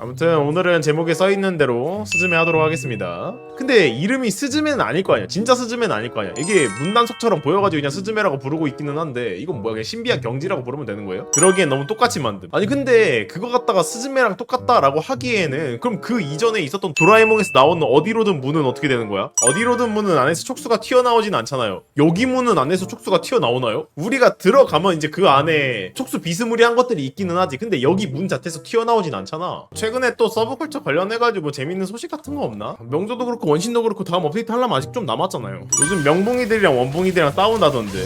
아무튼 오늘은 제목에 써있는 대로 스즈메 하도록 하겠습니다. 근데 이름이 스즈메는 아닐 거 아니야. 진짜 스즈메는 아닐 거 아니야. 이게 문단속처럼 보여가지고 그냥 스즈메라고 부르고 있기는 한데 이건 뭐야? 그냥 신비한 경지라고 부르면 되는 거예요? 그러기엔 너무 똑같이 만듦 아니 근데 그거 갖다가 스즈메랑 똑같다라고 하기에는 그럼 그 이전에 있었던 도라에몽에서 나오는 어디로든 문은 어떻게 되는 거야? 어디로든 문은 안에서 촉수가 튀어나오진 않잖아요. 여기 문은 안에서 촉수가 튀어나오나요? 우리가 들어가면 이제 그 안에 촉수 비스무리한 것들이 있기는 하지. 근데 여기 문 자체에서 튀어나오진 않잖아 최근에 또 서브컬처 관련해가지고 재밌는 소식 같은 거 없나? 명조도 그렇고 원신도 그렇고 다음 업데이트 하려면 아직 좀 남았잖아요 요즘 명봉이들이랑 원봉이들이랑 싸운다던데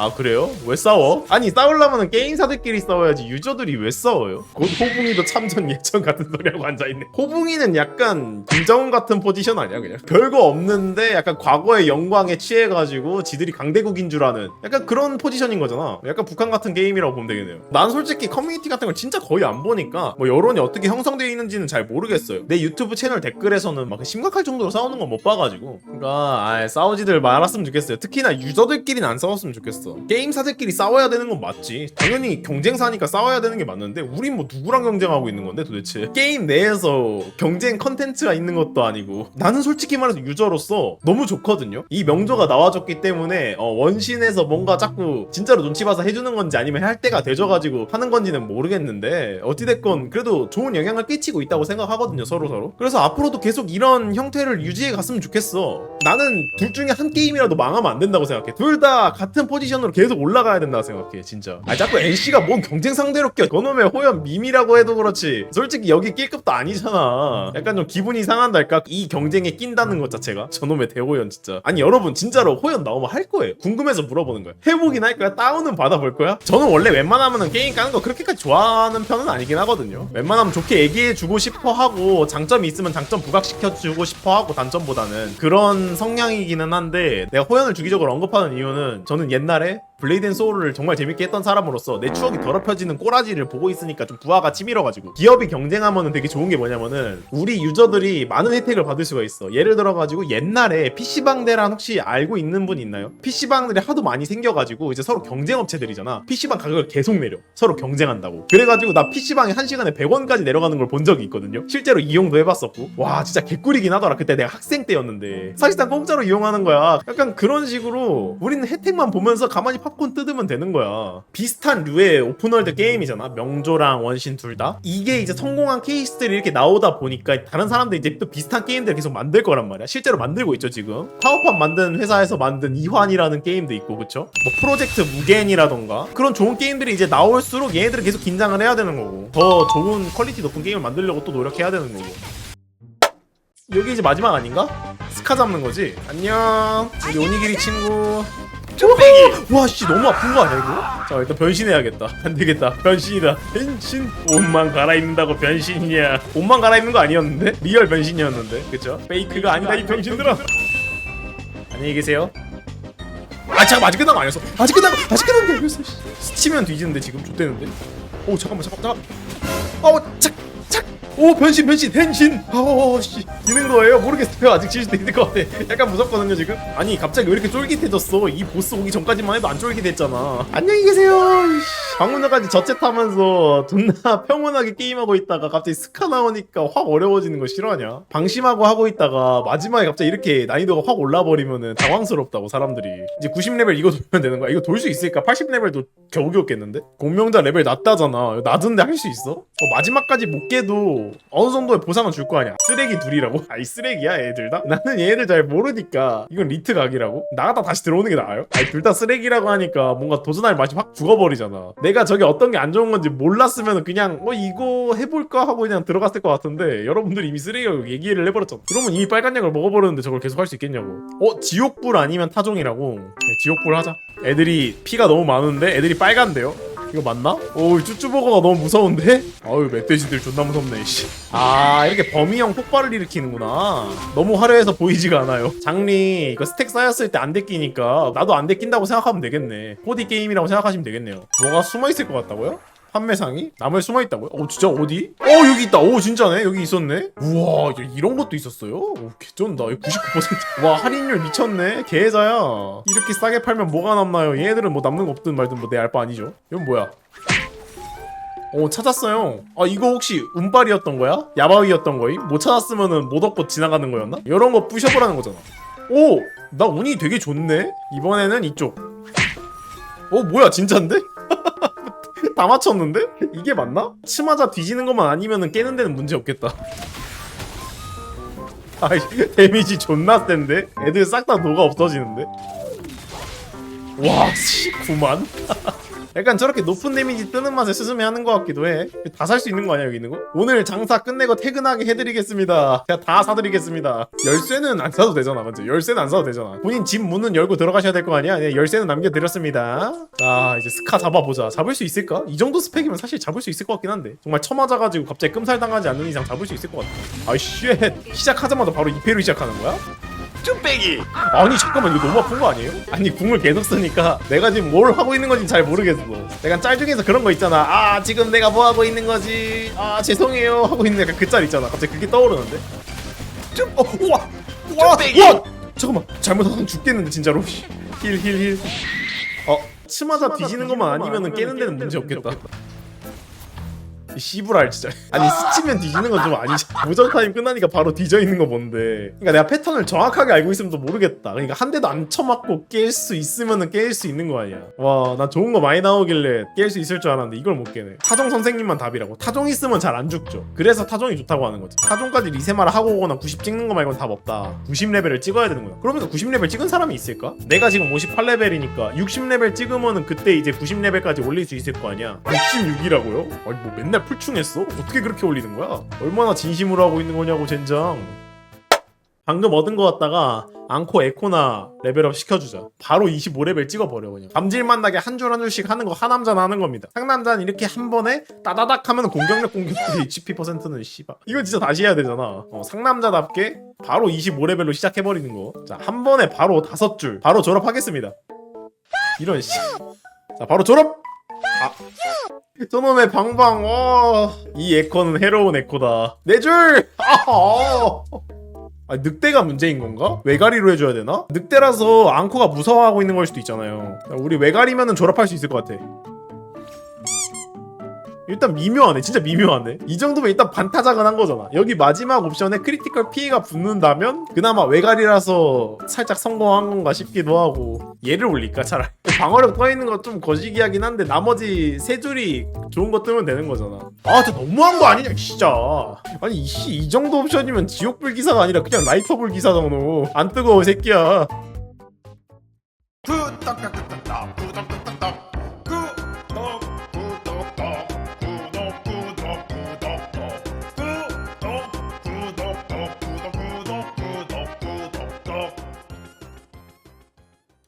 아 그래요? 왜 싸워? 아니 싸우려면 게임사들끼리 싸워야지 유저들이 왜 싸워요? 곧 호붕이도 참전 예천 같은 소리하고 앉아있네 호붕이는 약간 김정은 같은 포지션 아니야 그냥? 별거 없는데 약간 과거의 영광에 취해가지고 지들이 강대국인 줄 아는 약간 그런 포지션인 거잖아 약간 북한 같은 게임이라고 보면 되겠네요 난 솔직히 커뮤니티 같은 걸 진짜 거의 안 보니까 뭐 여론이 어떻게 형성되어 있는지는 잘 모르겠어요 내 유튜브 채널 댓글에서는 막 심각할 정도로 싸우는 건 못 봐가지고 그러니까 아 싸우지들 말았으면 좋겠어요 특히나 유저들끼리는 안 싸웠으면 좋겠어 게임사들끼리 싸워야 되는 건 맞지. 당연히 경쟁사니까 싸워야 되는 게 맞는데 우린 뭐 누구랑 경쟁하고 있는 건데 도대체? 게임 내에서 경쟁 컨텐츠가 있는 것도 아니고. 나는 솔직히 말해서 유저로서 너무 좋거든요. 이 명조가 나와줬기 때문에 어, 원신에서 뭔가 자꾸 진짜로 눈치 봐서 해주는 건지 아니면 할 때가 되져가지고 하는 건지는 모르겠는데 어찌됐건 그래도 좋은 영향을 끼치고 있다고 생각하거든요 서로 서로. 그래서 앞으로도 계속 이런 형태를 유지해 갔으면 좋겠어. 나는 둘 중에 한 게임이라도 망하면 안 된다고 생각해. 둘 다 같은 포지션 으로 계속 올라가야 된다고 생각해 진짜. 아 자꾸 NC가 뭔 경쟁 상대로 껴 그놈의 호연 밈이라고 해도 그렇지. 솔직히 여기 낄 급도 아니잖아. 약간 좀 기분이 상한달까? 이 경쟁에 낀다는 것 자체가? 저놈의 대호연 진짜. 아니 여러분 진짜로 호연 나오면 할 거예요. 궁금해서 물어보는 거야 해보긴 할 거야? 다운은 받아볼 거야? 저는 원래 웬만하면 게임 까는 거 그렇게까지 좋아하는 편은 아니긴 하거든요. 웬만하면 좋게 얘기해주고 싶어 하고 장점이 있으면 장점 부각시켜주고 싶어 하고 단점보다는 그런 성향이기는 한데 내가 호연을 주기적으로 언급하는 이유는 저는 옛날 에 블레이드 앤 소울을 정말 재밌게 했던 사람으로서 내 추억이 더럽혀지는 꼬라지를 보고 있으니까 좀 부하가 치밀어가지고 기업이 경쟁하면은 되게 좋은 게 뭐냐면은 우리 유저들이 많은 혜택을 받을 수가 있어. 예를 들어가지고 옛날에 PC방대란 혹시 알고 있는 분 있나요? PC방들이 하도 많이 생겨가지고 이제 서로 경쟁업체들이잖아. PC방 가격을 계속 내려. 서로 경쟁한다고. 그래가지고 나 PC방에 한 시간에 100원까지 내려가는 걸 본 적이 있거든요. 실제로 이용도 해봤었고. 와 진짜 개꿀이긴 하더라. 그때 내가 학생 때였는데. 사실상 공짜로 이용하는 거야. 약간 그런 식으로 우리는 혜택만 보면서 가만히 팝콘 뜯으면 되는 거야. 비슷한 류의 오픈월드 게임이잖아. 명조랑 원신 둘 다. 이게 이제 성공한 케이스들이 이렇게 나오다 보니까 다른 사람들이 이제 또 비슷한 게임들을 계속 만들 거란 말이야. 실제로 만들고 있죠 지금. 파워팝 만든 회사에서 만든 이환이라는 게임도 있고 그쵸? 뭐 프로젝트 무겐이라던가. 그런 좋은 게임들이 이제 나올수록 얘네들은 계속 긴장을 해야 되는 거고. 더 좋은 퀄리티 높은 게임을 만들려고 또 노력해야 되는 거고. 여기 이제 마지막 아닌가? 스카 잡는 거지? 안녕. 우리 오니기리 친구 쭈빼기. 와씨 너무 아픈 거 아니야 이거? 자 일단 변신해야겠다. 안 되겠다. 변신이다. 변신. 옷만 갈아입는다고 변신이냐 옷만 갈아입는 거 아니었는데? 리얼 변신이었는데. 그쵸? 페이크가 아니다 이 병신들아. 안녕히 계세요. 아 잠깐 아직 끝난 거 아니었어. 아직 끝난 거 아직 끝난 게 아니었어 씨. 스치면 뒤지는데 지금 좆되는데? 오 잠깐만 잠깐 잠깐. 어착착 오 변신 변신 변신. 아오씨. 되는 거예요? 모르겠어요. 아직 질 수도 있을 것 같아. 약간 무섭거든요 지금. 아니 갑자기 왜 이렇게 쫄깃해졌어? 이 보스 오기 전까지만 해도 안 쫄깃했잖아. 안녕히 계세요. 전까지 저체 타면서 존나 평온하게 게임하고 있다가 갑자기 스카 나오니까 확 어려워지는 거 싫어하냐? 방심하고 하고 있다가 마지막에 갑자기 이렇게 난이도가 확 올라버리면은 당황스럽다고 사람들이. 이제 90레벨 이거 돌면 되는 거야? 이거 돌 수 있을까? 80레벨도 겨우겨우 깼는데? 공명자 레벨 낮다잖아. 낮은데 할 수 있어? 어, 마지막까지 못 깨도 어느 정도의 보상은 줄 거 아니야 쓰레기 둘이라고? 아이 쓰레기야 얘들 다? 나는 얘들 잘 모르니까 이건 리트 각이라고? 나갔다 다시 들어오는 게 나아요? 아니 둘 다 쓰레기라고 하니까 뭔가 도전할 맛이 확 죽어버리잖아 내가 저게 어떤 게 안 좋은 건지 몰랐으면 그냥 어 이거 해볼까 하고 그냥 들어갔을 것 같은데 여러분들이 이미 쓰레기라고 얘기를 해버렸잖아 그러면 이미 빨간 약을 먹어버렸는데 저걸 계속 할 수 있겠냐고 어 지옥불 아니면 타종이라고 네, 지옥불 하자 애들이 피가 너무 많은데 애들이 빨간데요? 이거 맞나? 오 쭈쭈버거가 너무 무서운데? 아유 멧돼지들 존나 무섭네 씨. 아 이렇게 범위형 폭발을 일으키는구나 너무 화려해서 보이지가 않아요 장리 이거 스택 쌓였을 때 안 데끼니까 나도 안 데낀다고 생각하면 되겠네 4D 게임이라고 생각하시면 되겠네요 뭐가 숨어있을 것 같다고요? 판매상이? 나무에 숨어 있다고요? 어 진짜 어디? 어 여기 있다 오 진짜네 여기 있었네 우와 야, 이런 것도 있었어요? 오 개쩐다 99%와 할인율 미쳤네 개자야 이렇게 싸게 팔면 뭐가 남나요 얘네들은 뭐 남는 거 없든 말든 뭐 내 알바 아니죠 이건 뭐야 오 찾았어요 아 이거 혹시 운빨이었던 거야? 야바위였던 거임? 못 찾았으면은 못 얻고 지나가는 거였나? 이런 거 부셔보라는 거잖아 오! 나 운이 되게 좋네? 이번에는 이쪽 어 뭐야 진짠데? 다 맞췄는데? 이게 맞나? 치마자 뒤지는 것만 아니면은 깨는 데는 문제 없겠다 아이 데미지 존나 센데? 애들 싹 다 녹아 없어지는데? 와 19만? 약간 저렇게 높은 데미지 뜨는 맛에 스스메 하는 것 같기도 해. 다 살 수 있는 거 아니야 여기 있는 거? 오늘 장사 끝내고 퇴근하게 해드리겠습니다. 제가 다 사드리겠습니다. 열쇠는 안 사도 되잖아, 맞지? 열쇠는 안 사도 되잖아. 본인 집 문은 열고 들어가셔야 될 거 아니야? 네, 열쇠는 남겨드렸습니다. 자 이제 스카 잡아보자. 잡을 수 있을까? 이 정도 스펙이면 사실 잡을 수 있을 것 같긴 한데 정말 처맞아가지고 갑자기 끔살 당하지 않는 이상 잡을 수 있을 것 같아. 아이 쉣 시작하자마자 바로 2패로 시작하는 거야? 쭈빼기. 아니 잠깐만 이거 너무 아픈 거 아니에요? 아니 궁을 계속 쓰니까 내가 지금 뭘 하고 있는 건지 잘 모르겠어. 내가 짤 중에서 그런 거 있잖아. 아 지금 내가 뭐 하고 있는 거지? 아 죄송해요. 하고 있는 약간 그 짤 있잖아. 갑자기 그게 떠오르는데? 좀 어, 우와! 우와! 쭈빼기. 우와! 잠깐만 잘못하면 죽겠는데 진짜로? 힐힐힐. 어 치마자 뒤지는 것만 아니면은 깨는 데는 문제 없겠다. 이 씨부랄 진짜. 아니 스치면 뒤지는 건 좀 아니지. 무적 타임 끝나니까 바로 뒤져 있는 거 뭔데. 그러니까 내가 패턴을 정확하게 알고 있으면 또 모르겠다. 그러니까 한 대도 안 쳐맞고 깰 수 있으면은 깰 수 있는 거 아니야. 와 나 좋은 거 많이 나오길래 깰 수 있을 줄 알았는데 이걸 못 깨네. 타종 선생님만 답이라고. 타종 있으면 잘 안 죽죠. 그래서 타종이 좋다고 하는 거지. 타종까지 리세마를 하고 오거나 90 찍는 거 말고는 답 없다. 90레벨을 찍어야 되는 거야. 그러면 90레벨 찍은 사람이 있을까? 내가 지금 58레벨이니까 60레벨 찍으면은 그때 이제 90레벨까지 올릴 수 있을 거 아니야? 66이라고요? 아니 뭐 맨날 풀충했어? 어떻게 그렇게 올리는 거야? 얼마나 진심으로 하고 있는 거냐고 젠장. 방금 얻은 거 같다가 앙코 에코나 레벨업 시켜주자. 바로 25레벨 찍어버려 그냥. 감질맛 나게 한 줄 한 줄씩 하는 거 하남자는 하는 겁니다. 상남자는 이렇게 한 번에 따다닥 하면 공격력 HP 퍼센트는 씨발. 이거 진짜 다시 해야 되잖아. 어, 상남자답게 바로 25레벨로 시작해버리는 거자한 번에 바로 다섯 줄. 바로 졸업하겠습니다. 이런 씨 자 바로 졸업! 아. 저놈의 방방 와. 이 에코는 해로운 에코다 네줄 아, 아. 아, 늑대가 문제인 건가? 외가리로 해줘야 되나? 늑대라서 앙코가 무서워하고 있는 걸 수도 있잖아요. 우리 외가리면은 졸업할 수 있을 것 같아. 일단 미묘하네. 진짜 미묘하네. 이 정도면 일단 반타작은 한 거잖아. 여기 마지막 옵션에 크리티컬 피해가 붙는다면 그나마 외가리라서 살짝 성공한 건가 싶기도 하고 얘를 올릴까 차라리. 방어력 떠 있는 거 좀 거시기하긴 한데 나머지 세 줄이 좋은 거 뜨면 되는 거잖아. 아, 진짜 너무한 거 아니냐, 진짜. 아니 이씨 이 정도 옵션이면 지옥불 기사가 아니라 그냥 라이터불 기사잖아. 안 뜨거워, 이 새끼야. 구독과